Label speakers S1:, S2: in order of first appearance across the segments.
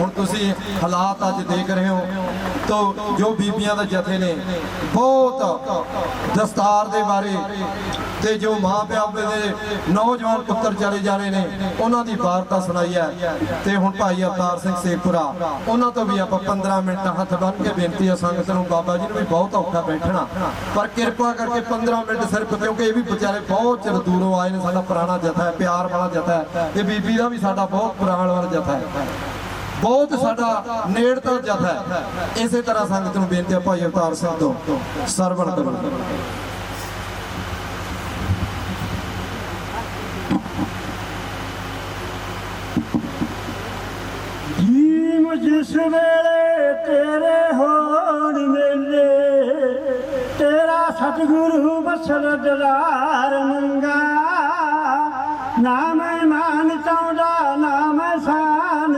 S1: ਹੁਣ ਤੁਸੀਂ ਹਾਲਾਤ ਅੱਜ ਦੇਖ ਰਹੇ ਹੋ। ਤੋ ਜੋ ਬੀਬੀਆਂ ਦੇ ਜਥੇ ਨੇ, ਬਹੁਤ ਦਸਤਾਰ ਦੇ ਬਾਰੇ ਤੇ ਜੋ ਮਾਂ ਪਿਓ ਦੇ ਨੌਜਵਾਨ ਪੁੱਤਰ ਚਲੇ ਜਾ ਰਹੇ ਨੇ, ਉਹਨਾਂ ਦੀ ਵਾਰਤਾ ਸੁਣਾਈ ਹੈ। ਤੇ ਹੁਣ ਭਾਈ ਅਵਤਾਰ ਸਿੰਘ ਸੇਖਪੁਰਾ ਉਹਨਾਂ ਤੋਂ ਵੀ ਆਪਾਂ 15 ਮਿੰਟ ਹੱਥ ਬੰਨ੍ਹ ਕੇ ਬੇਨਤੀ ਹੈ ਸੰਗਤ ਨੂੰ, ਬਾਬਾ ਜੀ ਨੂੰ ਵੀ ਬਹੁਤ ਔਖਾ ਬੈਠਣਾ। ਪਰ ਕਿਰਪਾ ਕਰਕੇ 15 ਮਿੰਟ ਸਿਰਫ, ਕਿਉਂਕਿ ਇਹ ਵੀ ਵਿਚਾਰੇ ਬਹੁਤ ਚਿਰ ਦੂਰੋਂ ਆਏ ਨੇ, ਸਾਡਾ ਪੁਰਾਣਾ ਜਥਾ ਹੈ, ਪਿਆਰ ਵਾਲਾ ਜਥਾ ਹੈ। ਤੇ ਬੀਬੀ ਦਾ ਵੀ ਸਾਡਾ ਬਹੁਤ ਪੁਰਾਣਾ ਵਾਲਾ ਜਥਾ ਹੈ। ਬਹੁਤ ਸਾਡਾ ਨੇੜਤਾ ਜਥਾ ਹੈ। ਇਸੇ ਤਰ੍ਹਾਂ ਸੰਗਤ ਨੂੰ ਬੇਨਤੀ ਹੈ, ਭਾਈ ਅਵਤਾਰ ਸਿੰਘ ਤੋਂ ਸਰਵਣ ਕਰੋ।
S2: ਜੀਮ ਜਿਸ ਵੇਲੇ ਤੇਰੇ ਹੋਣ ਮੇਲੇ, ਤੇਰਾ ਸਤਿਗੁਰੂ ਬਸਰ ਦਰਾਰ ਮੰਗਾ। ਨਾ ਮੈਂ ਮਾਨ ਚਾਹੁੰਦਾ ਨਾ ਮੈਂ ਸਾਨ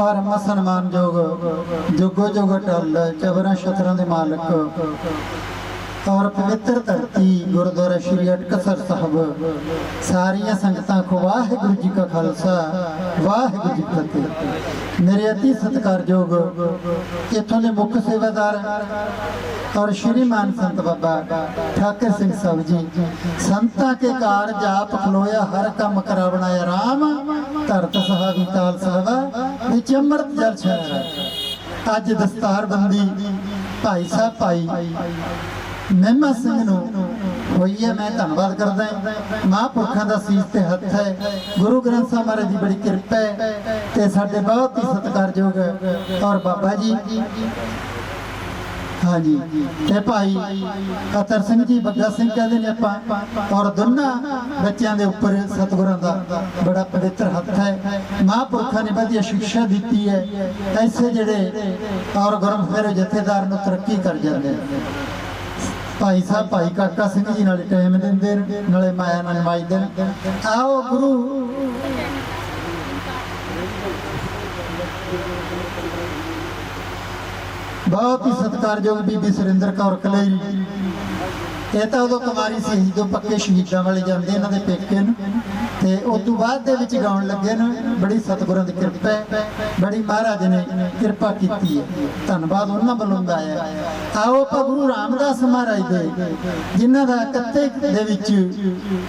S3: ਪਰਮ ਸਨਮਾਨਯੋਗ, ਜੁਗੋ ਜੁਗ ਟਲ ਚਬਰਾਂ ਸ਼ਤਰਾਂ ਦੇ ਮਾਲਕ। ਔਰ ਪਵਿੱਤਰ ਧਰਤੀ ਗੁਰਦੁਆਰਾ ਸ਼੍ਰੀ ਅਟਕਸਰ ਸਾਹਿਬ, ਸਾਰੀਆਂ ਸੰਗਤਾਂ ਕੋ ਵਾਹਿਗੁਰੂ ਜੀ ਕਾ ਖਾਲਸਾ, ਵਾਹਿਗੁਰੂ ਜੀ ਕੀ ਫਤਿਹ। ਮੇਰੇ ਅਤੀ ਸਤਿਕਾਰਯੋਗ, ਇਥੋਂ ਦੇ ਮੁੱਖ ਸੇਵਾਦਾਰ ਔਰ ਸ਼੍ਰੀਮਾਨ ਸੰਤ ਬਾਬਾ ਠਾਕਰ ਸਿੰਘ ਸਾਹਿਬ ਜੀ। ਸੰਤਾਂ ਕੇ ਕਾਰਜ ਆਪ ਖਲੋਇਆ, ਹਰ ਕੰਮ ਕਰਾ ਬਣਾਇਆ ਰਾਮ ਧਰਤ ਸਹਾਵੀ ਤਾਲ ਸਾਹਿਬਾ ਵਿੱਚ ਅੰਮ੍ਰਿਤ ਜਲ ਛਾਇਆ ਅੱਜ ਦਸਤਾਰਬੰਦੀ ਭਾਈ ਸਾਹਿਬ ਭਾਈ ਮਹਿਮਾ ਸਿੰਘ ਨੂੰ ਹੋਈ ਹੈ, ਮੈਂ ਧੰਨਵਾਦ ਕਰਦਾ ਹਾਂ। ਮਹਾਂਪੁਰਖਾਂ ਦਾ ਸੀਸ ਤੇ ਹੱਥ ਹੈ। ਗੁਰੂ ਗ੍ਰੰਥ ਸਾਹਿਬ ਮਹਾਰਾਜ ਦੀ ਬੜੀ ਕਿਰਪਾ ਹੈ ਤੇ ਸਾਡੇ ਬਹੁਤ ਹੀ ਸਤਿਕਾਰਯੋਗ ਔਰ ਬਾਬਾ ਜੀ। ਹਾਂਜੀ। ਤੇ ਭਾਈ ਅਤਰ ਸਿੰਘ ਜੀ ਬੱਗਾ ਸਿੰਘ ਕਹਿੰਦੇ ਨੇ ਆਪਾਂ ਔਰ ਦੋਨਾਂ ਬੱਚਿਆਂ ਦੇ ਉੱਪਰ ਸਤਿਗੁਰਾਂ ਦਾ ਬੜਾ ਪਵਿੱਤਰ ਹੱਥ ਹੈ। ਮਹਾਂਪੁਰਖਾਂ ਨੇ ਵਧੀਆ ਸਿੱਖਿਆ ਦਿੱਤੀ ਹੈ। ਐਸੇ ਜਿਹੜੇ ਔਰ ਗੁਰਮੁਖ ਜਥੇਦਾਰ ਨੂੰ ਤਰੱਕੀ ਕਰ ਜਾਂਦੇ ਨੇ। ਭਾਈ ਸਾਹਿਬ ਭਾਈ ਕਾਕਾ ਸਿੰਘ ਜੀ ਨਾਲੇ ਟਾਈਮ ਦਿੰਦੇ ਨੇ, ਨਾਲੇ ਮਾਇਆ ਨਾਲ ਨਵਾਜਦੇ ਨੇ ਆਓ ਗੁਰੂ ਬਹੁਤ ਹੀ ਸਤਿਕਾਰਯੋਗ ਬੀਬੀ ਸੁਰਿੰਦਰ ਕੌਰ ਕਲੇਰੀ। ਇਹ ਤਾਂ ਉਦੋਂ ਕੁਮਾਰੀ ਸੀ ਜਦੋਂ ਪੱਕੇ ਸ਼ਹੀਦਾਂ ਵਾਲੇ ਜਾਂਦੇ ਇਹਨਾਂ ਦੇ ਪੇਕੇ ਨੂੰ। ਤੇ ਉਸ ਤੋਂ ਬਾਅਦ ਦੇ ਵਿੱਚ ਗਾਉਣ ਲੱਗੇ ਨੇ, ਬੜੀ ਸਤਿਗੁਰਾਂ ਦੀ ਕਿਰਪਾ ਹੈ, ਬੜੀ ਮਹਾਰਾਜ ਨੇ ਕਿਰਪਾ ਕੀਤੀ ਹੈ। ਧੰਨਵਾਦ ਉਹਨਾਂ ਵੱਲੋਂ ਦਾ ਆਓ ਆਪਾਂ ਗੁਰੂ ਰਾਮਦਾਸ ਮਹਾਰਾਜ ਦੇ, ਜਿਨ੍ਹਾਂ ਦਾ ਕੱਤੇ ਦੇ ਵਿੱਚ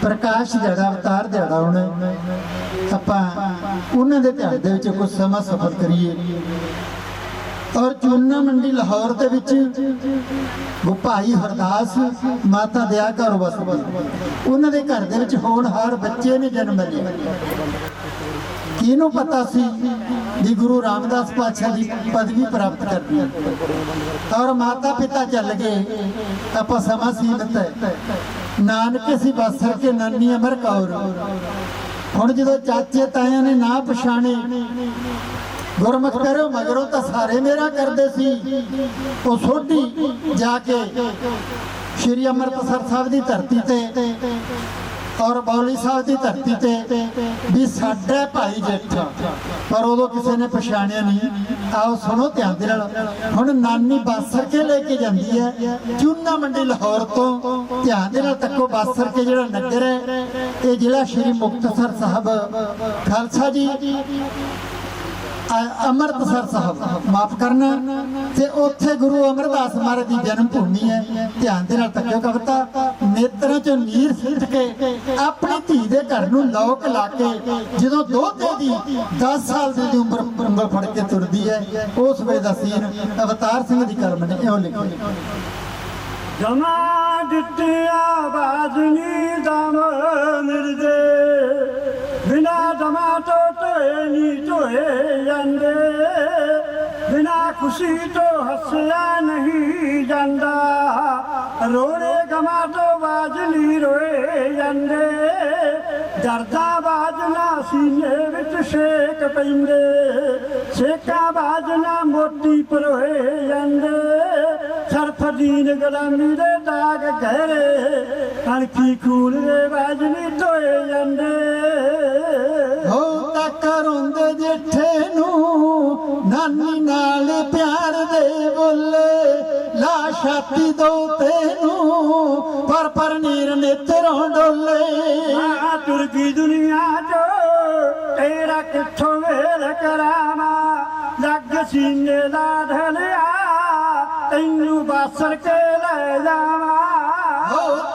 S3: ਪ੍ਰਕਾਸ਼ ਦਿਹਾੜਾ ਅਵਤਾਰ ਦਿਹਾੜਾ ਹੋਣਾ ਆਪਾਂ ਉਹਨਾਂ ਦੇ ਧਿਆਨ ਦੇ ਵਿੱਚ ਕੁਝ ਸਮਾਂ ਸਫ਼ਰ ਕਰੀਏ। ਔਰ ਚੂਨਾ ਮੰਡੀ ਲਾਹੌਰ ਦੇ ਵਿੱਚ ਭਾਈ ਹਰਦਾਸ ਮਾਤਾ ਦਇਆ ਘਰ ਵਸਦੇ। ਉਹਨਾਂ ਦੇ ਘਰ ਦੇ ਵਿੱਚ ਹੋਣਹਾਰ ਬੱਚੇ ਨੇ ਜਨਮ ਲਿਆ। ਕਿਹਨੂੰ ਪਤਾ ਸੀ ਵੀ ਗੁਰੂ ਰਾਮਦਾਸ ਪਾਤਸ਼ਾਹ ਦੀ ਪਦਵੀ ਪ੍ਰਾਪਤ ਕਰਨੀ ਔਰ ਮਾਤਾ ਪਿਤਾ ਚੱਲ ਗਏ, ਆਪਾਂ ਸਮਾਂ ਸੀਮਤ ਹੈ। ਨਾਨਕੇ ਸੀ ਬਾਸਰ ਕੇ ਨਾਨੀ ਅਮਰ ਕੌਰ। ਹੁਣ ਜਦੋਂ ਚਾਚੇ ਤਾਇਆਂ ਨੇ ਨਾ ਪਛਾਣੇ ਗੁਰਮੁਖ ਕਰੋ, ਮਗਰੋਂ ਤਾਂ ਸਾਰੇ ਮੇਰਾ ਕਰਦੇ ਸੀ। ਉਹ ਸੋਢੀ ਜਾ ਕੇ ਸ਼੍ਰੀ ਅੰਮ੍ਰਿਤਸਰ ਸਾਹਿਬ ਦੀ ਧਰਤੀ ਤੇ ਔਰ ਬੌਲੀ ਸਾਹਿਬ ਦੀ ਧਰਤੀ ਤੇ ਵੀ ਸਾਡਾ ਭਾਈ ਜੇਠਾ। ਪਰ ਉਦੋਂ ਕਿਸੇ ਨੇ ਪਛਾਣਿਆ ਨਹੀਂ। ਆਓ ਸੁਣੋ ਧਿਆਨ ਦੇ ਨਾਲ। ਹੁਣ ਨਾਨੀ ਬਾਸਰ ਕੇ ਲੈ ਕੇ ਜਾਂਦੀ ਹੈ, ਚੂਨਾ ਮੰਡੀ ਲਾਹੌਰ ਤੋਂ। ਧਿਆਨ ਦੇ ਨਾਲ ਤੱਕੋ ਬਾਸਰ ਕੇ ਜਿਹੜਾ ਨਗਰ ਹੈ, ਇਹ ਜ਼ਿਲ੍ਹਾ ਸ਼੍ਰੀ ਮੁਕਤਸਰ ਸਾਹਿਬ। ਖਾਲਸਾ ਜੀ ਅੰਮ੍ਰਿਤਸਰ ਸਾਹਿਬ। ਮਾਫ ਕਰਨਾ। ਤੇ ਉੱਥੇ ਗੁਰੂ ਅਮਰਦਾਸ ਮਹਾਰਾਜ ਦੀ ਜਨਮ ਭੂਮੀ ਹੈ। ਧਿਆਨ ਦੇ ਨਾਲ ਤੱਕਿਓ ਕਵਿਤਾ। ਨੇਤਰਾਂ ਚੋਂ ਨੀਰ ਸਿੱਟ ਕੇ ਆਪਣੀ ਧੀ ਦੇ ਘਰ ਨੂੰ ਲੋਕ ਲਾ ਕੇ ਜਦੋਂ ਦੋਤੇ ਦੀ 10 ਸਾਲ ਦੀ ਉਮਰ ਉਂਗਲ ਫੜ ਕੇ ਤੁਰਦੀ ਹੈ, ਉਸ ਵੇਲੇ ਦਾ ਸੀਨ ਅਵਤਾਰ ਸਿੰਘ ਦੀ ਕਲਮ ਨੇ ਇਉਂ ਲਿਖਿਆ।
S2: ਜਮਾ ਦਿੱਤਿਆ ਬਾਜਨੀ ਦਮ ਮਿਲਦੇ बिना तो तो तो है यंदे बिना खुशी तो हँसिया नहीं जंदा। रोने कमा बाजली रोए यंदे ਦਰਦਾ ਬਾਜਨਾ ਸੀਨੇ ਵਿੱਚ ਛੇਕ ਪੈਂਦੇ, ਛੇਕਾ ਬਾਜਨਾ ਮੋਤੀ ਪਰੋਏ ਜਾਂਦੇ। ਸਰਫਦੀਨ ਗੁਲਾਮੀ ਦੇ ਦਾਗ ਗਹਿਰੇ ਅਣਖੀ ਖੂਨ ਦੇ ਬਾਜ ਨਹੀਂ ਧੋਏ ਜਾਂਦੇ।
S3: ਹੋ ਤੱਕ ਰੋਂਦੇ ਜੇਠੇ ਨੂੰ ਨਾਨੀ ਨਾਲ ਪਿਆਰ ਦੇ ਬੋਲੇ। ਛਾਤੀ ਦੋ ਤੈਨੂੰ ਪਰ ਪਰ ਨੀਰ ਨੇਤਰੋਂ ਡੋਲੇ।
S2: ਆ ਤੁਰ ਗਈ ਦੁਨੀਆ ਚੋ ਤੇਰਾ ਕਿੱਥੋਂ ਵੇਲ ਕਰਾਵਾਂ? ਲੱਗ ਸੀਨੇ ਦਾ ਢਲਿਆ ਤੈਨੂੰ ਬਾਸਰ ਕੇ ਲੈ ਜਾਵਾਂ।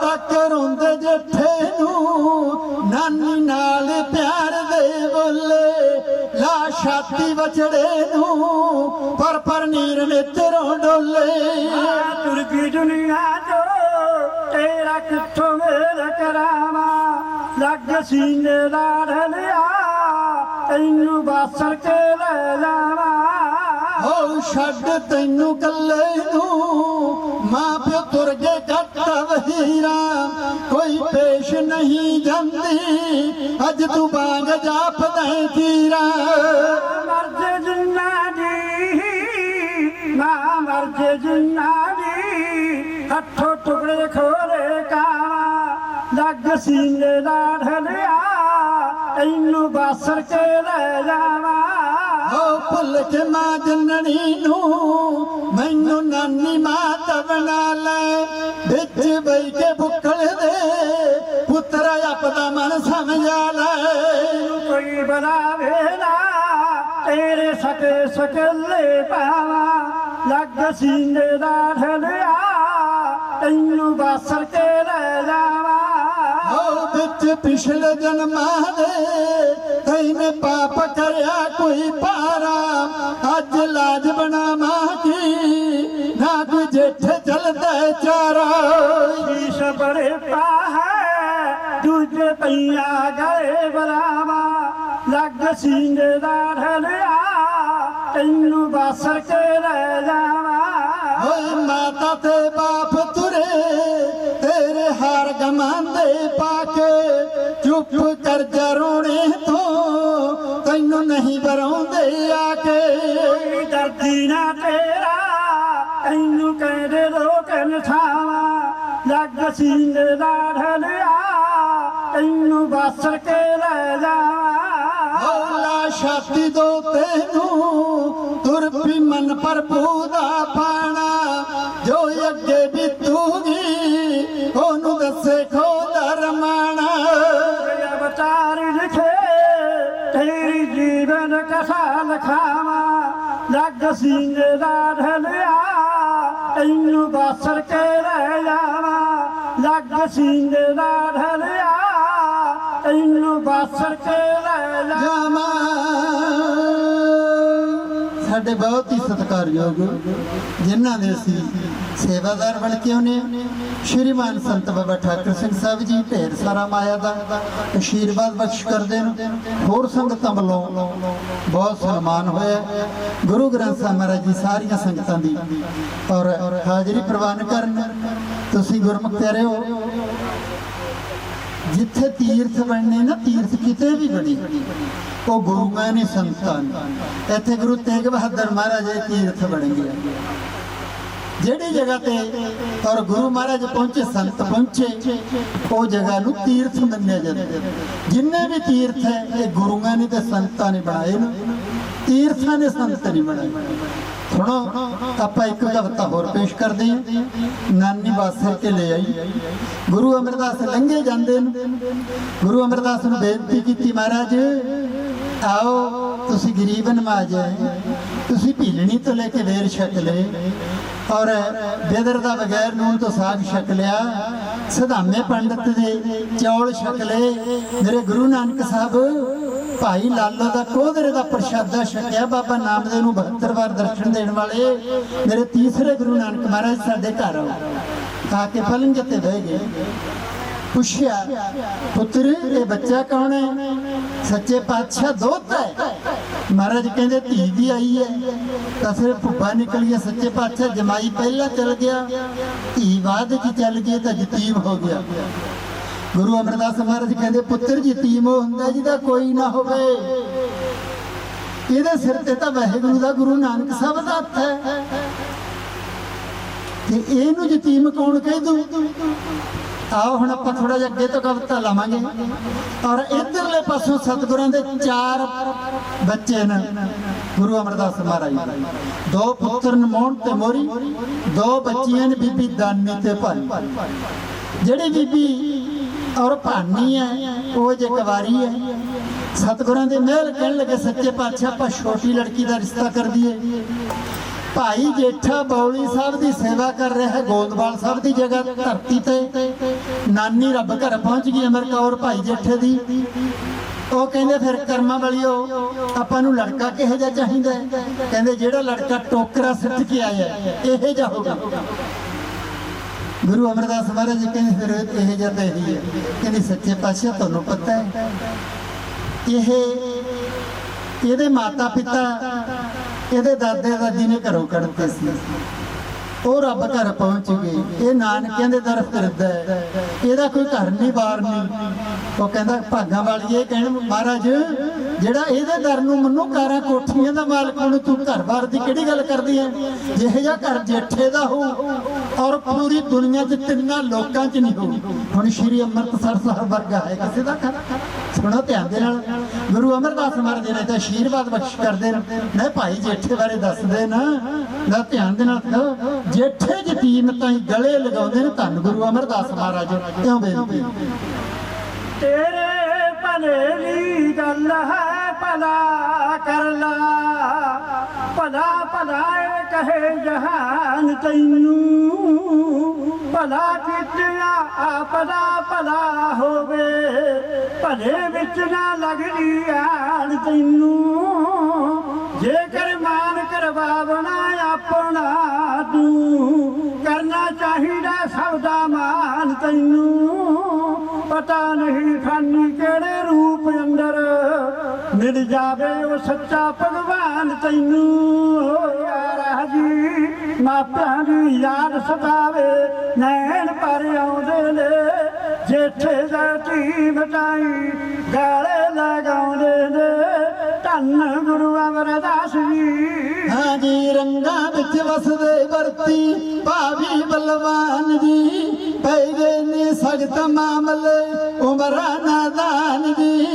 S3: ਤੱਕ ਰੋਂਦੇ ਜੇਠੇ ਨੂੰ। ਨਾਨੀ ਨਾਲ ਪਿਆਰ ਦੇ ਬੋਲੇ ਲਾ ਛਾਤੀ ਵਛੜੇ ਨੂੰ। ਪਰ ਪਰ ਨੀਰ ਨੇਤਰੋਂ ਡੋਲੇ।
S2: ਤੁਰ ਗਈ ਦੁਨੀਆ ਚੋ ਤੇਰਾ ਕਿੱਥੋਂ ਵੇਲ ਕਰਾਵਾਂ? ਲੱਗ ਸੀਨੇ ਦਾ ਢਲਿਆ ਤੈਨੂੰ ਬਾਸਰ ਕੇ ਲੈ ਜਾਵਾਂ।
S3: ਹੋ ਛੱਡ ਤੈਨੂੰ ਕੱਲੇ ਨੂੰ। ਮਾਂ ਨਹੀਂ ਜਾਂਦੀ। ਅੱਜ ਤੂੰ ਬਾਗ ਜਾਪਦਾ ਕੀਰਾ
S2: ਮਰਜ ਜਿੰਨਾ ਦੀ ਨਾ ਮਰਜ ਜਿੰਨਾ ਦੀ। ਹੱਥੋਂ ਟੁਕੜੇ ਖੋਲੇ ਕਾਵਾ ਲੱਗ ਸੀਨੇ ਦਾ ਢਲਿਆ। ਤੈਨੂੰ ਬਾਸਰ ਕੇ ਲੈ ਜਾਵਾਂ
S3: ਹੋ ਭੁੱਲ ਕੇ ਮਾਂ ਜਨਣੀ ਨੂੰ ਮੈਨੂੰ ਨਾਨੀ ਮਾਤ ਬਣਾ ਲੈ। ਵਿੱਚ ਬਈ ਕੇ ਬੁੱਕਲ ਦੇ ਪੁੱਤਰ ਆਪਦਾ ਮਨ ਸਮਝਾ ਲੈ।
S2: ਤੈਨੂੰ ਕੋਈ ਬਲਾਵੇ ਨਾ ਤੇਰੇ ਸਕੇ ਸਕਲੇ ਪਾਵਾ। ਲੱਗ ਸੀਨੇ ਦਾ ਢਲਿਆ ਤੈਨੂੰ ਬਾਸਰ ਕੇ ਲੈ ਜਾਵਾਂ।
S3: ਹੋ ਵਿੱਚ ਪਿਛਲੇ ਜਨਮਾਂ ਦੇ ਤੈਨੇ ਪਾਪ ਕਰਿਆ ਕੋਈ ਪਾਰਾ ਅੱਜ ਲਾਜ ਬਣਾਵਾਂ ਕੀ? ਨਾ ਕੋਈ ਜੇਠ ਚਲਦਾ ਚਾਰਾ।
S2: ਸ਼ੀਸ਼ ਬੜੇ ਪਾਹ ਦੂਜੇ ਪਈਆ ਗਏ ਬਰਾਵਾ ਲੱਗ ਸੀਨੇ ਦਾ ਢਲਿਆ ਤੈਨੂੰ ਬਾਸਰ ਕੇ ਲੈ ਜਾਵਾਂ।
S3: ਓਏ ਮਾਤਾ ਤੇ ਬਾਪ ਤੁਰੇ ਤੇਰੇ ਹਾਰ ਗਮਾਂਦੇ ਪਾ ਕੇ ਚੁੱਪ ਕਰ ਜਾ ਰੋਣੇ ਤੋਂ ਤੈਨੂੰ ਨਹੀਂ ਬਰਾਉਂਦੇ ਆ ਕੇ
S2: ਕੋਈ ਦਰਦੀ ਨਾ ਤੇਰਾ ਤੈਨੂੰ ਕਹਿੰਦੇ ਲੋਕ ਨਠਾਵਾ ਲੱਗ ਸੀਨੇ ਦਾ ਢਲਿਆ ਬਾਸਰ ਕੇ ਲੈ ਜਾਵਾਂ
S3: ਹੌਲਾ ਛਾਤੀ ਦੋ ਤੈਨੂੰ ਤੁਰ ਪੀ ਮਨ ਪ੍ਰਭੂ ਦਾ ਪਾਣਾ। ਜੋ ਅੱਗੇ ਬੀਤੂਗੀ ਉਹਨੂੰ ਦੱਸੇ ਖੋਦਾ ਰਮਾਣਾ।
S2: ਅਵਤਾਰ ਲਿਖੇ ਤੇਰੀ ਜੀਵਨ ਕਥਾ ਲਖਾਵਾ। ਲੱਗ ਸੀਨੇ ਦਾ ਢਲਿਆ ਤੈਨੂੰ ਬਾਸਰ ਕੇ ਲੈ ਜਾਵਾਂ। ਲੱਗ ਸੀਨੇ ਦਾ ਢਲਿਆ ਤੈਨੂੰ ਬਾਸਰ ਕੇ ਲੈ ਜਾ
S3: ਸਾਡੇ ਬਹੁਤ ਹੀ ਸਤਿਕਾਰਯੋਗ ਜਿਨ੍ਹਾਂ ਦੇ ਅਸੀਂ ਸੇਵਾਦਾਰ ਬਣ ਕੇ ਆਉਨੇ ਸ਼੍ਰੀਮਾਨ ਸੰਤ ਬਾਬਾ ਠਾਕਰ ਸਿੰਘ ਸਾਹਿਬ ਜੀ, ਢੇਰ ਸਾਰਾ ਮਾਇਆ ਦਾ ਆਸ਼ੀਰਵਾਦ ਬਖਸ਼ ਕਰਦੇ ਨੇ ਹੋਰ ਸੰਗਤਾਂ ਵੱਲੋਂ ਬਹੁਤ ਸਨਮਾਨ ਹੋਇਆ ਗੁਰੂ ਗ੍ਰੰਥ ਸਾਹਿਬ ਮਹਾਰਾਜ ਜੀ ਸਾਰੀਆਂ ਸੰਗਤਾਂ ਦੀ ਔਰ ਹਾਜ਼ਰੀ ਪ੍ਰਵਾਨ ਕਰਨ। ਤੁਸੀਂ ਗੁਰਮੁਖ ਪਿਆਰੇ ਹੋ। ਜਿੱਥੇ ਤੀਰਥ ਬਣਨੇ ਨਾ, ਤੀਰਥ ਕਿਤੇ ਵੀ ਬਣੇ। ਉਹ ਗੁਰੂਆਂ ਨੇ ਸੰਤਾਂ ਨੇ। ਇੱਥੇ ਗੁਰੂ ਤੇਗ ਬਹਾਦਰ ਮਹਾਰਾਜ ਇਹ ਤੀਰਥ ਬਣ ਗਿਆ ਜਿਹੜੀ ਜਗ੍ਹਾ ਤੇ ਔਰ ਗੁਰੂ ਮਹਾਰਾਜ ਪਹੁੰਚੇ, ਸੰਤ ਪਹੁੰਚੇ, ਉਹ ਜਗ੍ਹਾ ਨੂੰ ਤੀਰਥ ਮੰਨਿਆ ਜਾਂਦਾ ਜਿੰਨੇ ਵੀ ਤੀਰਥ ਹੈ, ਇਹ ਗੁਰੂਆਂ ਨੇ ਤੇ ਸੰਤਾਂ ਨੇ ਬਣਾਏ ਨੇ। ਤੀਰਥਾਂ ਨੇ ਸੰਤ ਨਹੀਂ ਬਣਾਏ। ਸੁਣੋ ਆਪਾਂ ਇੱਕ ਕਵਿਤਾ ਹੋਰ ਪੇਸ਼ ਕਰਦੇ ਹਾਂ। ਨਾਨੀ ਬਾਸਰ ਕੇ ਲੈ ਆਈ। ਗੁਰੂ ਅਮਰਦਾਸ ਲੰਘੇ ਜਾਂਦੇ ਨੇ। ਗੁਰੂ ਅਮਰਦਾਸ ਨੂੰ ਬੇਨਤੀ ਕੀਤੀ ਮਹਾਰਾਜ, ਆਓ ਤੁਸੀਂ ਗਰੀਬ ਨਮਾਜ਼ ਹੈ ਤੁਸੀਂ ਭੀਲਣੀ ਤੋਂ ਲੈ ਕੇ ਵੇਰ ਛਕ ਲਏ। ਔਰ ਬੇਦਰ ਦਾ ਬਗੈਰ ਨੂਨ ਤੋਂ ਸਾਗ ਛਕ ਲਿਆ। ਸਦਾਮੇ ਪੰਡਤ ਦੇ ਚੌਲ ਛਕ ਲਏ। ਮੇਰੇ ਗੁਰੂ ਨਾਨਕ ਸਾਹਿਬ ਭਾਈ ਲਾਲੋ ਦਾ ਕੋਧਰੇ ਦਾ ਪ੍ਰਸ਼ਾਦਾ ਛਕਿਆ, ਬਾਬਾ ਨਾਮਦੇਵ ਨੂੰ 72 ਵਾਰ ਦਰਸ਼ਨ ਦੇਣ ਵਾਲੇ ਮੇਰੇ ਤੀਸਰੇ ਗੁਰੂ ਨਾਨਕ ਮਹਾਰਾਜ ਸਾਡੇ ਘਰ ਆਓ। ਆ ਕੇ ਪਲੰਗ ਤੇ ਬਹਿ ਗਏ। ਪੁੱਛਿਆ, ਪੁੱਤਰ, ਇਹ ਬੱਚਾ ਕੌਣ ਹੈ? ਸੱਚੇ ਪਾਤਸ਼ਾਹ ਦੋਤਾ ਹੈ। ਮਹਾਰਾਜ ਕਹਿੰਦੇ, ਧੀ ਵੀ ਆਈ ਹੈ। ਤਾਂ ਫਿਰ ਭੁੱਬਾ ਨਿਕਲ ਗਿਆ। ਸੱਚੇ ਪਾਤਸ਼ਾਹ ਜਮਾਈ ਪਹਿਲਾਂ ਚਲ ਗਿਆ, ਧੀ ਬਾਅਦ ਚ ਚੱਲ ਗਈ ਤਾਂ ਜਤੀਬ ਹੋ ਗਿਆ। ਗੁਰੂ ਅਮਰਦਾਸ ਮਹਾਰਾਜ ਕਹਿੰਦੇ, ਪੁੱਤਰ ਯਤੀਮ ਉਹ ਹੁੰਦਾ ਜਿਹਦਾ ਕੋਈ ਨਾ ਹੋਵੇ। ਇਹਦੇ ਸਿਰ ਤੇ ਤਾਂ ਵਾਹਿਗੁਰੂ ਦਾ ਗੁਰੂ ਨਾਨਕ ਸਾਹਿਬ ਦਾ ਹੱਥ ਹੈ। ਤੇ ਇਹਨੂੰ ਯਤੀਮ ਕੌਣ ਕਹਿ ਦੂ ਆਓ ਹੁਣ ਆਪਾਂ ਥੋੜਾ ਜਿਹਾ ਅੱਗੇ ਤੋਂ ਕਵਿਤਾ ਲਾਵਾਂਗੇ। ਔਰ ਇਧਰਲੇ ਪਾਸੋਂ ਸਤਿਗੁਰਾਂ ਦੇ ਚਾਰ ਬੱਚੇ ਨੇ ਗੁਰੂ ਅਮਰਦਾਸ ਮਹਾਰਾਜ। ਦੋ ਪੁੱਤਰ ਨੇ ਤੇ ਮੋਰੀ, ਦੋ ਬੱਚੀਆਂ ਨੇ ਬੀਬੀ ਦਾਨੀ ਤੇ ਭਾਈ। ਜਿਹੜੀ ਬੀਬੀ ਔਰ ਭਾਨੀ ਹੈ ਉਹ ਜੇ ਕੁਵਾਰੀ ਹੈ ਸਤਿਗੁਰਾਂ ਦੇ ਮਹਿਲ ਕਹਿਣ ਲੱਗੇ, ਸੱਚੇ ਪਾਤਸ਼ਾਹ, ਆਪਾਂ ਛੋਟੀ ਲੜਕੀ ਦਾ ਰਿਸ਼ਤਾ ਕਰ ਦਈਏ। ਭਾਈ ਜੇਠਾ ਬੌਲੀ ਸਾਹਿਬ ਦੀ ਸੇਵਾ ਕਰ ਰਿਹਾ ਹੈ, ਗੋਦਵਾਲ ਸਾਹਿਬ ਦੀ ਜਗ੍ਹਾ ਧਰਤੀ ਤੇ। ਨਾਨੀ ਰੱਬ ਘਰ ਪਹੁੰਚ ਗਈ, ਅਮਰ ਕੌਰ ਭਾਈ ਜੇਠੇ ਦੀ। ਉਹ ਕਹਿੰਦੇ, ਫਿਰ ਕਰਮਾਂ ਵਾਲਿਓ, ਆਪਾਂ ਨੂੰ ਲੜਕਾ ਕਿਹੋ ਜਿਹਾ ਚਾਹੀਦਾ ਕਹਿੰਦੇ, ਜਿਹੜਾ ਲੜਕਾ ਟੋਕਰਾ ਸਿੱਟ ਕੇ ਆਇਆ, ਇਹੋ ਜਿਹਾ ਹੋਗਾ ਗੁਰੂ ਅਮਰਦਾਸ ਮਹਾਰਾਜ ਜੀ ਕਹਿੰਦੇ ਫਿਰ ਇਹ ਜਿਹਾ ਤਾਂ ਇਹੀ ਹੈ। ਕਹਿੰਦੇ ਸੱਚੇ ਪਾਤਸ਼ਾਹ, ਤੁਹਾਨੂੰ ਪਤਾ ਹੈ। ਇਹ, ਇਹਦੇ ਮਾਤਾ ਪਿਤਾ ਇਹਦੇ ਦਾਦੇ ਦਾਦੀ ਨੇ ਘਰੋਂ ਕੱਢਤੇ ਸੀ। ਉਹ ਰੱਬ ਘਰ ਪਹੁੰਚ ਗਏ। ਇਹ ਨਾਨਕਿਆਂ ਦੇ ਦਰ ਫਿਰਦਾ ਇਹਦਾ ਕੋਈ ਘਰ ਨਹੀਂ ਬਾਰ ਨਹੀਂ। ਉਹ ਕਹਿੰਦਾ, ਭਾਗਾਂ ਵਾਲੀ ਇਹ ਕਹਿਣ, ਮਹਾਰਾਜ, ਜਿਹੜਾ ਇਹਦੇ ਦਰ ਨੂੰ ਮੰਨੂ, ਕਾਰਾਂ ਕੋਠੀਆਂ ਦਾ ਮਾਲਕ ਹੁਣ ਤੂੰ ਘਰ-ਬਾਰ ਦੀ ਕਿਹੜੀ ਗੱਲ ਕਰਦੀ ਹੈ? ਜਿਹੇ ਜਿਹਾ ਘਰ ਜੇਠੇ ਦਾ ਹੋ, ਔਰ ਪੂਰੀ ਦੁਨੀਆ 'ਚ ਤਿੰਨਾਂ ਲੋਕਾਂ 'ਚ ਨਹੀਂ ਹੋ। ਹੁਣ ਸ਼੍ਰੀ ਅੰਮ੍ਰਿਤਸਰ ਸਾਹਿਬ ਵਰਗਾ ਹੈ ਕਿਸੇ ਦਾ ਘਰ? ਸੁਣੋ ਧਿਆਨ ਦੇ ਨਾਲ। ਗੁਰੂ ਅਮਰਦਾਸ ਮਹਾਰਾਜ ਨੇ ਤਾਂ ਆਸ਼ੀਰਵਾਦ ਬਖਸ਼ ਕਰਦੇ ਨੇ। ਭਾਈ ਜੇਠੇ ਬਾਰੇ ਦੱਸਦੇ ਨਾ ਨਾ ਧਿਆਨ ਦੇ ਨਾਲ ਜੇਠੇ ਯਤੀਮ ਤਾਈ ਗਲੇ ਲਗਾਉਂਦੇ ਨੇ ਧੰਨ ਗੁਰੂ ਅਮਰਦਾਸ ਮਹਾਰਾਜ। ਕਿਉਂ ਬੇਨਤੀ?
S2: ਤੇਰੇ ਭਲੇ ਦੀ ਗੱਲ ਹੈ, ਭਲਾ ਕਰ ਲਾ। ਭਲਾ ਭਲਾ ਕਹੇ ਜਹਾਨ ਤੈਨੂੰ। ਭਲਾ ਕੀਤਿਆ ਆਪਦਾ ਭਲਾ ਹੋਵੇ। ਭਲੇ ਵਿੱਚ ਨਾ ਲੱਗਦੀ ਆਣ ਤੈਨੂੰ। ਜੇਕਰ ਮਾਨ ਕਰਵਾਵਣਾ ਆਪਣਾ ਤੂੰ, ਕਰਨਾ ਚਾਹੀਦਾ ਸਭ ਦਾ ਮਾਨ ਤੈਨੂੰ। ਪਤਾ ਨਹੀਂ ਖਾਨੀ ਕਿਹੜੇ ਰੂਪ ਅੰਦਰ ਮਿਲ ਜਾਵੇ ਉਹ ਸੱਚਾ ਭਗਵਾਨ ਤੈਨੂੰ। ਯਾਰਾ ਜੀ ਮਾਪਿਆਂ ਦੀ ਯਾਦ ਸਤਾਵੇ, ਨੈਣ ਪਰ ਆਉਂਦੇ ਨੇ। ਜੇਠੇ ਦਾ ਧੀ ਬਟਾਈ ਗਾਲੇ ਲਗਾਉਂਦੇ ਨੇ। ਧੰਨ ਗੁਰੂ ਅਮਰਦਾਸ ਜੀ।
S3: ਹਾਂਜੀ ਰੰਗਾਂ ਵਿੱਚ ਵਸਦੇ ਵਰਤੀ ਭਾਵੀ ਬਲਵਾਨ ਜੀ। ਪੈਦੇ ਨੇ ਸਖਤ ਮਾਮਲੇ ਉਮਰਾਂ ਨਾਦਾਨ ਜੀ।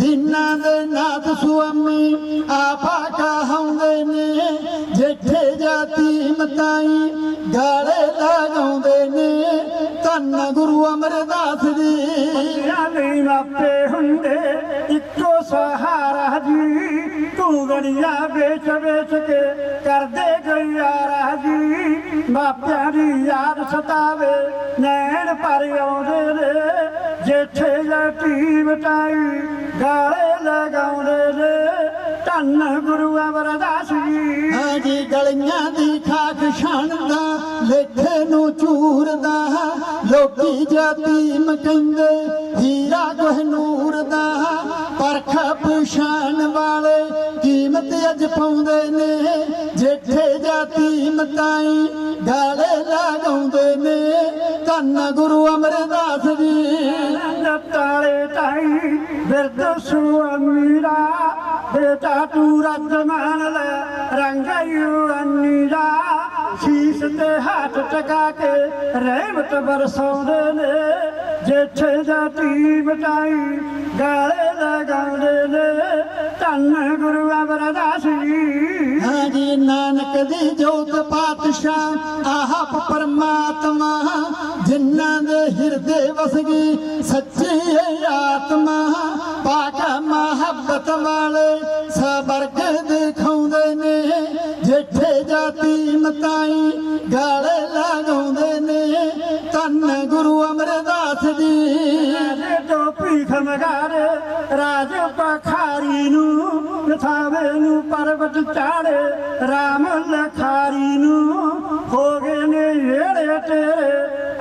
S3: ਦਿਨਾਂ ਦੇ ਨਾਥ ਸੁਆਮੀ, ਆਪਾ ਕਹਾਉਂਦੇ ਜਾਤੀ ਮਤਾਈ ਗਾਲੇ ਲਗਾਉਂਦੇ ਨੇ ਧੰਨ ਗੁਰੂ ਅਮਰਦਾਸ ਜੀ।
S2: ਬੱਚਿਆਂ ਮਾਪੇ ਹੁੰਦੇ ਇੱਕੋ ਸਹਾਰਾ ਜੀ, ਤੂੰ ਗੜੀਆਂ ਵੇਚ ਵੇਚ ਕੇ ਕਰਦੇ ਗੁਜ਼ਾਰਾ ਜੀ। ਮਾਪਿਆਂ ਦੀ ਯਾਦ ਸਤਾਵੇ, ਨੈਣ ਪਰ ਆਉਂਦੇ ਨੇ। ਜੇਠੇ ਜਟੀ ਬਟਾਈ ਗਾਲੇ ਲਗਾਉਂਦੇ ਨੇ। ਧੰਨ ਗੁਰੂ ਅਮਰਦਾਸ ਜੀ।
S3: ਹਾਂਜੀ ਗਲੀਆਂ ਦੀ ਖਾਕ ਛਾਣਦਾ ਲੇਠੇ ਨੂੰ ਚੂਰਦਾ ਲੋਕੀ ਜਾਤੀ ਮਕੰਦੇ ਹੀਰਾ ਗਹਨੂਰ ਦਾ। ਪਰਖ ਪਛਾਣ ਵਾਲੇ ਕੀਮਤ ਅੱਜ ਪਾਉਂਦੇ ਨੇ। ਜੇਠੇ ਜਾਤੀ ਮਤਾਈ ਗਾਲੇ ਲਗਾਉਂਦੇ ਨੇ। ਧੰਨ ਗੁਰੂ ਅਮਰਦਾਸ ਜੀ।
S2: ਤਾਲੇ ਤਾਈ, ਬਿਰਦ ਸੁਅਮੀਰਾ ਬੇਟਾ ਰੱਜ ਮਾਨ ਲੈ ਰੰਗਾਇਓ ਅੰਨੀਰਾ ਸੀਸ ਤੇ ਹੱਥ ਟਕਾ ਕੇ ਰਹਿਮਤ ਬਰਸਾਉਂਦੇ ਨੇ। ਜੇਠੇ ਜਾਤੀ ਬਟਾਈ ਗਾਲੇ ਲਗਾਉਂਦੇ ਨੇ। ਧੰਨ ਗੁਰੂ ਅਮਰਦਾਸ ਜੀ।
S3: ਹਾਂਜੀ, ਨਾਨਕ ਦੀ ਜੋਤ ਪਾਤਸ਼ਾਹ ਆਹ ਪਰਮਾਤਮਾ। ਜਿਨ੍ਹਾਂ ਦੇ ਹਿਰਦੇ ਵਸ ਗਈ ਸੱਚੀ ਆਤਮਾ। ਵਾਲੇ ਸਬਰਗ ਦਿਖਾਉਂਦੇ ਨੇ ਜੇਠੇ ਜਾਤੀ ਮਤਾਈ ਗਾਲੇ ਲਗਾਉਂਦੇ ਨੇ। ਧੰਨ ਗੁਰੂ ਅਮਰਦਾਸ ਜੀ।
S2: ਟੋਪੀ ਖਮਗਾਰੇ ਰਾਜ ਪਖਾਰੀ ਨੂੰ ਨਥਾਵੇ ਨੂੰ ਪਰਬਤ ਚਾੜੇ, ਰਾਮ ਲਖਾਰੀ ਨੂੰ ਹੋ ਗਏ ਨੇ ਜਿਹੜੇ ਤੇਰੇ।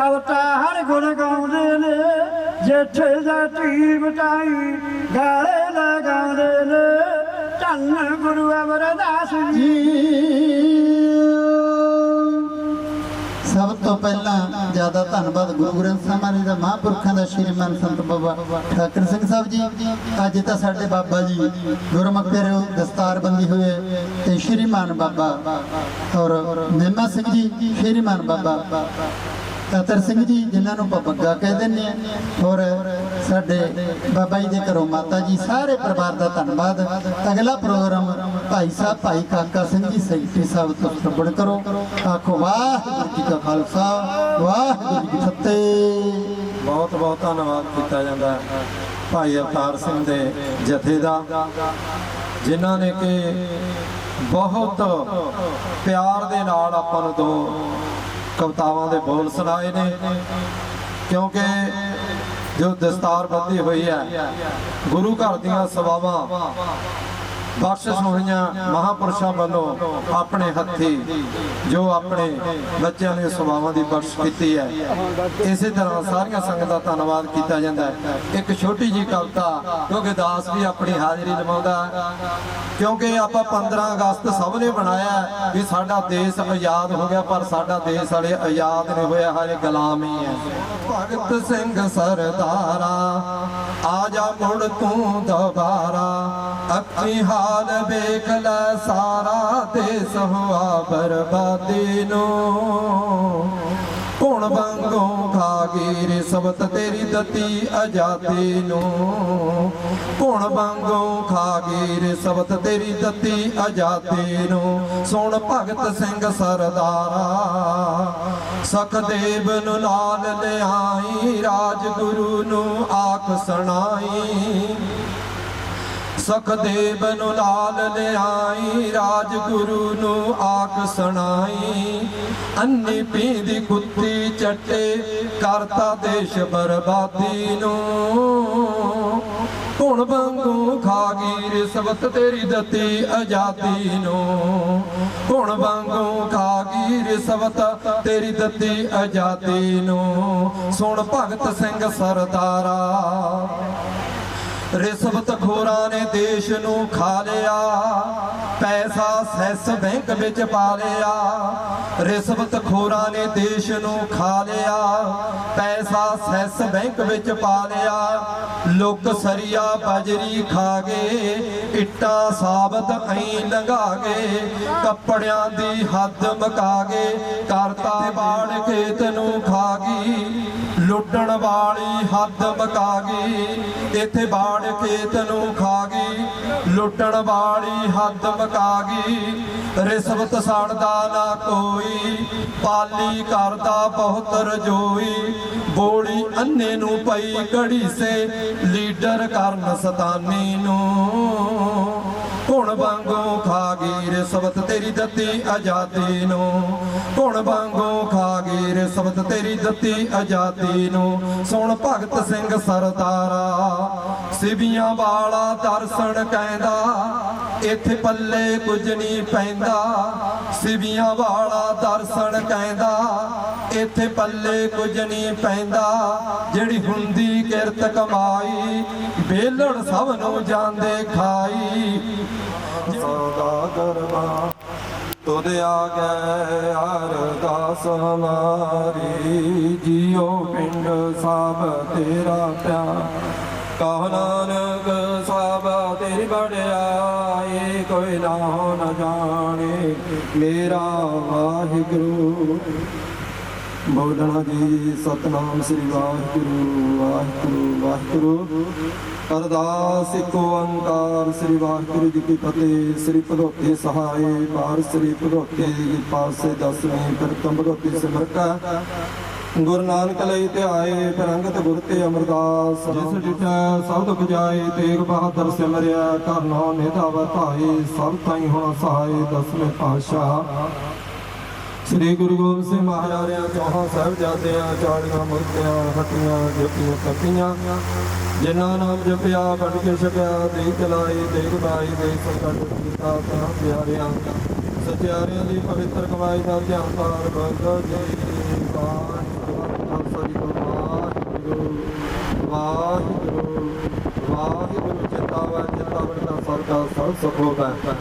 S2: ਅਵਤਾਰ ਗੁਣ ਗਾਉਂਦੇ ਨੇ। ਜੇਠੇ ਜਾਤੀ ਬਟਾਈ ਗਾਲੇ ਲਗਾਉਂਦੇ ਨੇ, ਧੰਨ ਗੁਰੂ ਅਮਰਦਾਸ ਜੀ।
S3: ਸਭ ਤੋਂ ਪਹਿਲਾਂ ਜ਼ਿਆਦਾ ਧੰਨਵਾਦ ਗੁਰੂ ਗ੍ਰੰਥ ਸਾਹਿਬ ਮਹਾਰਾਜ ਦਾ, ਮਹਾਂਪੁਰਖਾਂ ਦਾ, ਸ਼੍ਰੀਮਾਨ ਸੰਤ ਬਾਬਾ ਠਾਕਰ ਸਿੰਘ ਸਾਹਿਬ ਜੀ। ਅੱਜ ਤਾਂ ਸਾਡੇ ਬਾਬਾ ਜੀ ਗੁਰਮੁਖ ਪਿਆਰਿਓ ਦਸਤਾਰ ਬੰਦੀ ਹੋਏ ਤੇ ਸ਼੍ਰੀਮਾਨ ਬਾਬਾ ਔਰ ਨਿੰਮਾ ਸਿੰਘ ਜੀ, ਸ਼੍ਰੀਮਾਨ ਬਾਬਾ। ਅਤਰ ਸਿੰਘ ਜੀ, ਜਿਨ੍ਹਾਂ ਨੂੰ ਆਪਾਂ ਬੱਗਾ ਕਹਿ ਦਿੰਦੇ ਆ ਔਰ ਸਾਡੇ ਬਾਬਾ ਜੀ ਦੇ ਘਰੋਂ ਮਾਤਾ ਜੀ, ਸਾਰੇ ਪਰਿਵਾਰ ਦਾ ਧੰਨਵਾਦ। ਅਗਲਾ ਪ੍ਰੋਗਰਾਮ ਭਾਈ ਸਾਹਿਬ, ਭਾਈ ਕਾਕਾ ਸਿੰਘ ਜੀ, ਸੈਕਟਰੀ ਸਾਹਿਬ ਤੋਂ ਸਰਵਣ ਕਰੋ। ਆਖੋ ਵਾਹਿਗੁਰੂ ਜੀ ਕਾ ਖਾਲਸਾ, ਵਾਹਿਗੁਰੂ ਜੀ ਕੀ ਫਤਿਹ।
S1: ਬਹੁਤ ਬਹੁਤ ਧੰਨਵਾਦ ਕੀਤਾ ਜਾਂਦਾ ਭਾਈ ਅਵਤਾਰ ਸਿੰਘ ਦੇ ਜਥੇ ਦਾ, ਜਿਨ੍ਹਾਂ ਨੇ ਕਿ ਬਹੁਤ ਪਿਆਰ ਦੇ ਨਾਲ ਆਪਾਂ ਨੂੰ ਦੋ ਕਵਿਤਾਵਾਂ ਦੇ ਬੋਲ ਸੁਣਾਏ ਨੇ। ਕਿਉਂਕਿ ਜੋ ਦਸਤਾਰ ਬੰਦੀ ਹੋਈ ਹੈ, ਗੁਰੂ ਘਰ ਦੀਆਂ ਸੇਵਾਵਾਂ ਬਖਸ਼ਿਸ਼ ਹੋਈਆਂ ਮਹਾਪੁਰਸ਼ਾਂ ਵੱਲੋਂ ਆਪਣੇ ਹੱਥੀ ਜੋ ਆਪਣੇ ਬੱਚਿਆਂ ਨੇ ਸੇਵਾਵਾਂ ਦੀ ਬਖਸ਼ ਕੀਤੀ ਹੈ। ਇਸੇ ਤਰ੍ਹਾਂ ਸਾਰੀਆਂ ਸੰਗਤਾਂ ਦਾ ਧੰਨਵਾਦ ਕੀਤਾ ਜਾਂਦਾ ਹੈ। ਇੱਕ ਛੋਟੀ ਜੀ ਕਵਿਤਾ, ਕਿਉਂਕਿ ਦਾਸ ਵੀ ਆਪਣੀ ਹਾਜ਼ਰੀ ਲਵਾਉਂਦਾ ਕਿਉਂਕਿ ਆਪਾਂ 15 ਅਗਸਤ ਸਭ ਨੇ ਬਣਾਇਆ ਵੀ ਸਾਡਾ ਦੇਸ਼ ਆਜ਼ਾਦ ਹੋ ਗਿਆ, ਪਰ ਸਾਡਾ ਦੇਸ਼ ਹਲੇ ਆਜ਼ਾਦ ਨਹੀਂ ਹੋਇਆ, ਹਲੇ ਗੁਲਾਮੀ ਹੈ ਭਗਤ ਸਿੰਘ ਸਰਦਾਰਾ, ਆ ਜਾ ਮੁੜ ਤੂੰ ਦੁਬਾਰਾ, ਅੱਖੀ ਹਾਲ ਵੇਖ ਲੈ ਸਾਰਾ ਦੇਸ ਹੋਆ ਬਰਬਾਦੀ ਨੂੰ। ਹੁਣ ਵਾਂਗੋਂ ਖਾ ਗਈ ਰਿਸ਼ਵਤ ਤੇਰੀ ਦਿੱਤੀ ਆਜ਼ਾਦੀ ਨੂੰ। ਹੁਣ ਵਾਂਗੋਂ ਖਾ ਗਈ ਰਿਸ਼ਵਤ ਤੇਰੀ ਦਿੱਤੀ ਆਜ਼ਾਦੀ ਨੂੰ। ਸੁਣ ਭਗਤ ਸਿੰਘ ਸਰਦਾਰਾ, ਸਖਦੇਵ ਨੂੰ ਨਾਲ ਲਿਆਈ ਰਾਜਗੁਰੂ ਨੂੰ ਆਖ ਸੁਣਾਈ। ਸਖਦੇਵ ਨੂੰ ਲਾਲ ਲਿਆਈ, ਰਾਜਗੁਰੂ ਨੂੰ ਆਖ ਸੁਣਾਈ। ਅੰਨੀ ਪੀਂਦੀ ਕੁੱਤੀ ਚੱਟੇ, ਕਰਤਾ ਦੇਸ਼ ਬਰਬਾਦੀ ਨੂੰ। ਹੁਣ ਵਾਂਗੂ ਖਾ ਗਈ ਰਿਸ਼ਵਤ ਤੇਰੀ ਦਿੱਤੀ ਆਜ਼ਾਦੀ ਨੂੰ। ਹੁਣ ਵਾਂਗੂ ਖਾ ਗਈ ਰਿਸ਼ਵਤ ਤੇਰੀ ਦਿੱਤੀ ਆਜ਼ਾਦੀ ਨੂੰ। ਸੁਣ ਭਗਤ ਸਿੰਘ ਸਰਦਾਰਾ ਰਿਸ਼ਵਤ ਖੋਰਾਂ ਨੇ ਦੇਸ਼ ਨੂੰ ਖਾ ਲਿਆ, ਪੈਸਾ ਸੈਸ ਬੈਂਕ ਵਿੱਚ ਪਾ ਲਿਆ, ਰਿਸ਼ਵਤ ਖੋਰਾਂ ਨੇ ਦੇਸ਼ ਨੂੰ ਖਾ ਲਿਆ, ਪੈਸਾ ਸੈਸ ਬੈਂਕ ਵਿੱਚ ਪਾ ਲਿਆ, ਲੋਕ ਸਰੀਆ ਬਜਰੀ ਖਾ ਗਏ, ਇੱਟਾਂ ਸਾਬਤ ਐਂ ਲੰਘਾ ਗਏ, ਕੱਪੜਿਆਂ ਦੀ ਹੱਦ ਮਕਾ ਗਏ, ਕਰਤਾ ਬਾੜ ਖੇਤ ਨੂੰ ਖਾ ਗਈ ਲੁੱਟਣ ਵਾਲੀ ਹੱਦ ਮਕਾ ਗਈ, ਇੱਥੇ ਬਾੜ ਖੇਤ ਨੂੰ ਖਾ ਗਈ, ਲੁੱਟਣ ਵਾਲੀ ਹੱਦ ਮਕਾ ਗਈ, ਰਿਸ਼ਵਤ ਛੱਡਦਾ ਨਾ ਕੋਈ, ਪਾਲੀ ਕਰਦਾ ਬਹੁਤ ਰਜੋਈ ਬੋਲੀ ਅੰਨੇ ਨੂੰ ਪਈ ਘੜੀ ਸੇ ਲੀਡਰ ਕਰਨ ਸਤਾਨੀ ਨੂੰ। ਹੁਣ ਵਾਂਗੂ ਖਾ ਗਈ ਰਿਸ਼ਵਤ ਤੇਰੀ ਦਿੱਤੀ ਆਜ਼ਾਦੀ ਨੂੰ। ਹੁਣ ਵਾਂਗੂ ਖਾ ਗਈ ਰਿਸ਼ਵਤ ਤੇਰੀ ਦਿੱਤੀ ਆਜ਼ਾਦੀ ਨੂੰ। ਸੁਣ ਭਗਤ ਸਿੰਘ ਸਰਦਾਰਾ ਸਿਵੀਆਂ ਵਾਲਾ ਦਰਸ਼ਨ ਕਹਿੰਦਾ ਇੱਥੇ ਪੱਲੇ ਕੁਝ ਨਹੀਂ ਪੈਂਦਾ, ਸਿਵੀਆਂ ਵਾਲਾ ਦਰਸ਼ਨ ਕਹਿੰਦਾ, ਇੱਥੇ ਪੱਲੇ ਕੁਝ ਨਹੀਂ ਪੈਂਦਾ, ਜਿਹੜੀ ਹੁੰਦੀ ਕਿਰਤ ਕਮਾਈ, ਵੇਲੜ ਸਭ ਨੂੰ ਜਾਂਦੇ ਖਾਈ। ਸਦਾ ਕਰਮਾ ਤੁਧ ਆ ਗਏ ਅਰਦਾਸ ਹਮਾਰੀ, ਜੀਓ ਪਿੰਡ ਸਭ ਤੇਰਾ ਪਿਆਰ। ਕਹੋ ਨਾ ਨ ਜਾਣੇ, ਮੇਰਾ ਵਾਹਿਗੁਰੂ। ਬੋਲਣਾ ਜੀ, ਸਤਨਾਮ ਸ੍ਰੀ ਵਾਹਿਗੁਰੂ ਵਾਹਿਗੁਰੂ ਵਾਹਿਗੁਰੂ। ਅਰਦਾਸ ਇੱਕੋ ਓੰਕਾਰ ਸ੍ਰੀ ਵਾਹਿਗੁਰੂ ਜੀ ਕੀ ਫਤਿਹ। ਸ੍ਰੀ ਭਗਵਤੀ ਸਹਾਈ ਬਾਰ ਸ੍ਰੀ ਭਗਵਤੀ ਜੀ ਪਾਸੇ ਦਸਵੇਂ ਪ੍ਰਤਮ ਭਗਵਤੀ ਸਿਮਰਕਾ ਗੁਰੂ ਨਾਨਕ ਲਈ ਧਿਆਏ ਪ੍ਰੰਗਤ ਗੁਰ ਤੇ ਅਮਰਦਾਸ। ਜਿਸ ਡਿਟਾ ਸਭ ਦੁਖ ਜਾਏ ਤੇਗ ਬਹਾਦਰ ਸਿਮਰਿਆ ਕਰਨੋ ਨਿਧਾਵ ਧਾਈ ਸਭ ਤਾਈ ਹੁਣ ਸਹਾਈ ਦਸਵੇਂ ਪਾਤਸ਼ਾਹ। ਸ੍ਰੀ ਗੁਰੂ ਗੋਬਿੰਦ ਸਿੰਘ ਮਹਾਰਾਜਿਆਂ ਚੌਹਾਂ ਸਾਹਿਬਜ਼ਾਦਿਆਂ ਚਾੜੀਆਂ ਮੁਰਤੀਆਂ ਹੱਟੀਆਂ ਜਪੀਆਂ ਤਪੀਆਂ ਜਿਨ੍ਹਾਂ ਨਾਮ ਜਪਿਆ ਬੜ ਕੇ ਛਕਿਆ ਦੇ ਚਲਾਈ ਦੇ ਗੁਦਾਈ ਦੇ ਸੰਕਟ ਕੀਤਾ ਤਾਂ ਪਿਆਰਿਆਂ ਸਚਿਆਰਿਆਂ ਦੀ ਪਵਿੱਤਰ ਕਮਾਈ ਦਾ ਧਿਆਨ ਤਾਰ ਬੰਦੋ ਜੀ ਖਾਲਸਾ ਜੀ ਕੋ ਵਾਹਿਗੁਰੂ ਵਾਹਿਗੁਰੂ ਵਾਹਿਗੁਰੂ ਚਿਤਾਵਾ ਚਿਤਾਵਨ ਦਾ ਸਰਦਾ ਸਭ ਸੁਖੋ ਹੋਵੇ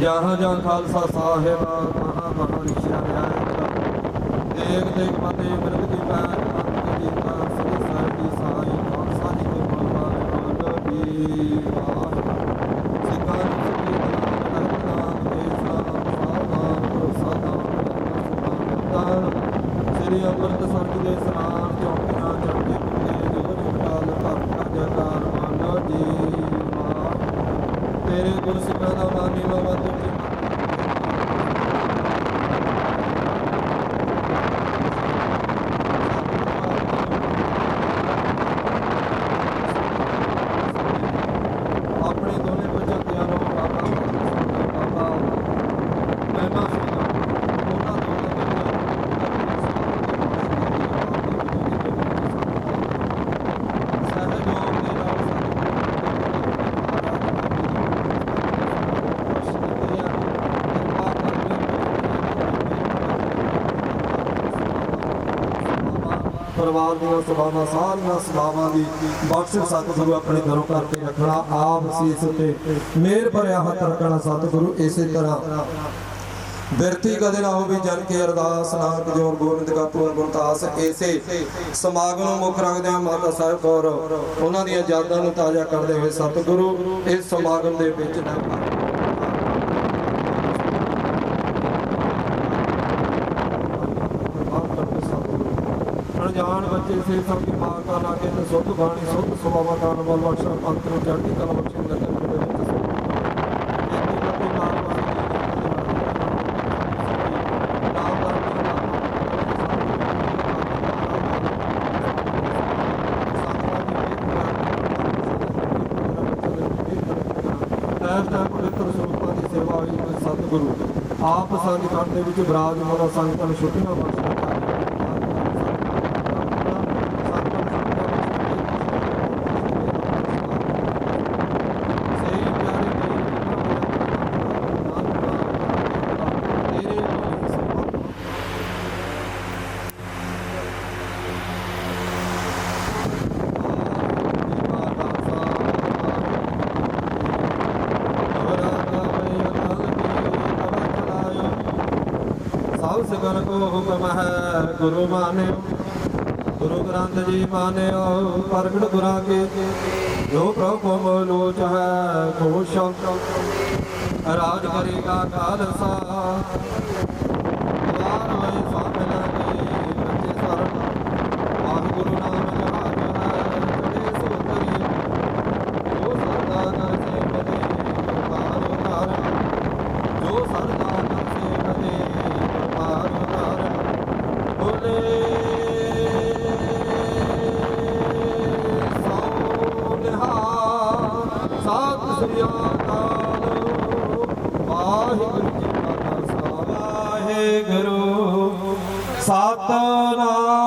S1: ਜਹਾਂ ਜਹਾਂ ਖਾਲਸਾ ਸਾਹਿਬ ਮਹਾ ਮਹਾਰਿਸ਼ਾ ਨਿਆਇ ਦੇਖ ਤੇਗ ਮਤੇ ਮਿਰਤ ਕੀ ਪੈਰ ਮਤ ਕੀ ਜੀਤਾ ਸ੍ਰੀ ਸਾਹਿਬ ਦੀ ਸਾਈ ਖਾਲਸਾ ਜੀ ਦੇ ਮਨਵਾਲੇ ਜੀ ਵਾਹਿਗੁਰੂ ਸਿੱਖਾਂ ਨੂੰ ਸਿੱਖੀ ਨਾਮ ਨਾਮ ਦੇ ਸਾਧਾ ਸਾਧਾ ਸਾਧਾ ਸ੍ਰੀ ਅੰਮ੍ਰਿਤਸਰ ਜੀ ਦੇ ਸਨਾਮ ਚੌਕੀਆਂ ਚੜ੍ਹਦੇ ਪੁੱਤੇ ਜੋ ਨਿਕਾਲ ਭਗਤਾਂ ਜਕਾਰ ਮਾਨੋ ਜੀ ਵਾਹਿਗੁਰੂ ਤੇਰੇ ਗੁਰ ਸਿੱਖਾਂ ਦਾ ਮਾਨੀ ਬਾਬਾ ਤੁਝੇ ਆਪਣੇ ਦੋਨੇ ਬੱਚਿਆਂ ਨੂੰ ਬਾਬਾ ਬਾਬਾ ਮਹਿਮਾ ਸਿੰਘ ਉਹਨਾਂ ਦੋਨਾਂ ਦੇ ਸਹਿਯੋਗ ਦੇ ਨਾਲ ਪਰਿਵਾਰ ਦੀਆਂ ਸਭਾਵਾਂ, ਸਾਰੀਆਂ ਸਭਾਵਾਂ ਦੀ ਬਖਸ਼ਿਸ਼ ਸਤਿਗੁਰੂ ਆਪਣੇ ਘਰੋਂ ਕਰਕੇ ਰੱਖਣਾ, ਆਪ ਸੀਸ ਉੱਤੇ ਮਿਹਰ ਭਰਿਆ ਹੱਥ ਰੱਖਣਾ ਸਤਿਗੁਰੂ, ਇਸੇ ਤਰ੍ਹਾਂ। ਬਿਰਤੀ ਕਦੇ ਨਾ ਹੋਵੇ ਜਨ ਕੇ ਅਰਦਾਸ, ਨਾਨਕ ਜੋਰ ਗੋਬਿੰਦ ਗਾਤੂ ਗੁਰਦਾਸ ਇਸੇ ਸਮਾਗਮ ਨੂੰ ਮੁੱਖ ਰੱਖਦੇ ਹਾਂ ਮਾਤਾ ਸਾਹਿਬ ਕੌਰ, ਉਹਨਾਂ ਦੀਆਂ ਯਾਦਾਂ ਨੂੰ ਤਾਜ਼ਾ ਕਰਦੇ ਹੋਏ ਸਤਿਗੁਰੂ, ਇਸ ਸਮਾਗਮ ਦੇ ਵਿੱਚ ਨਾ ਅਣਜਾਣ ਬੱਚੇ ਸੇ ਸਭ ਕੀ ਮਾਂ ਕਾ ਲਾਗੇ ਤੇ ਸੁਧ ਬਾਣੀ, ਸੁਧ ਸੁਭਾਵਾ ਦਾਨ ਬਲ ਬਖਸ਼ਾ, ਪੰਥ ਨੂੰ ਚੜ੍ਹਦੀ ਕਲਾ ਬਖਸ਼ੇ ਨਦਰ ਦੇ ਵਿੱਚ ਪਵਿੱਤਰ ਦੀ ਸੇਵਾ ਹੋਈ ਕੋਈ ਸਤਿਗੁਰੂ। ਆਪ ਸੰਗ ਦੇ ਵਿੱਚ ਬਰਾਜ ਬਿਰਾਜਮਾਨ ਸੰਗਤਾਂ ਨੂੰ ਛੁੱਟੀਆਂ ਬਖਸ਼ਣਾ ਸਭ ਸਿਮਰ ਕੋ ਹੁਕਮ ਹੈ ਗੁਰੂ ਮਾਨਿਓ ਗੁਰੂ ਗ੍ਰੰਥ ਜੀ ਮਾਨਿਓ, ਪ੍ਰਗਟ ਗੁਰਾਂ ਕੇ। ਜੋ ਪ੍ਰਭੂ ਕੋ ਮਲੋਚ ਹੈ ਕੋ ਸ਼ੰਕ ਰਾਜ ਕਰੇਗਾ ਖਾਲਸਾ ਵਾਰ ਹੋਏ ਸਭ ਲਾਗੇ ਬੱਚੇ ਸਰਨ ਵਾਹਿਗੁਰੂ ਨਾਮ ਜਹਾਜ ਹੈ ਚੜੇ ਸੋਤਰੀ ਜੋ ਸਰਦਾ ਕਰ ਸੇਵਦੇ ਪਾਰ ਉਤਾਰਨ ਜੋ ਸਰਦਾ ਕਰ ਸੇਵਦੇ ਪਾਰ ਉਤਾਰਨ ਬੋਲੇ ਸੋ ਨਿਹਾਲ ਸਤਿ ਸ੍ਰੀ ਅਕਾਲ ਵਾਹਿਗੁਰੂ ਜੀ ਕਾ ਖਾਲਸਾ ਵਾਹਿਗੁਰੂ ਸਤਨਾਮ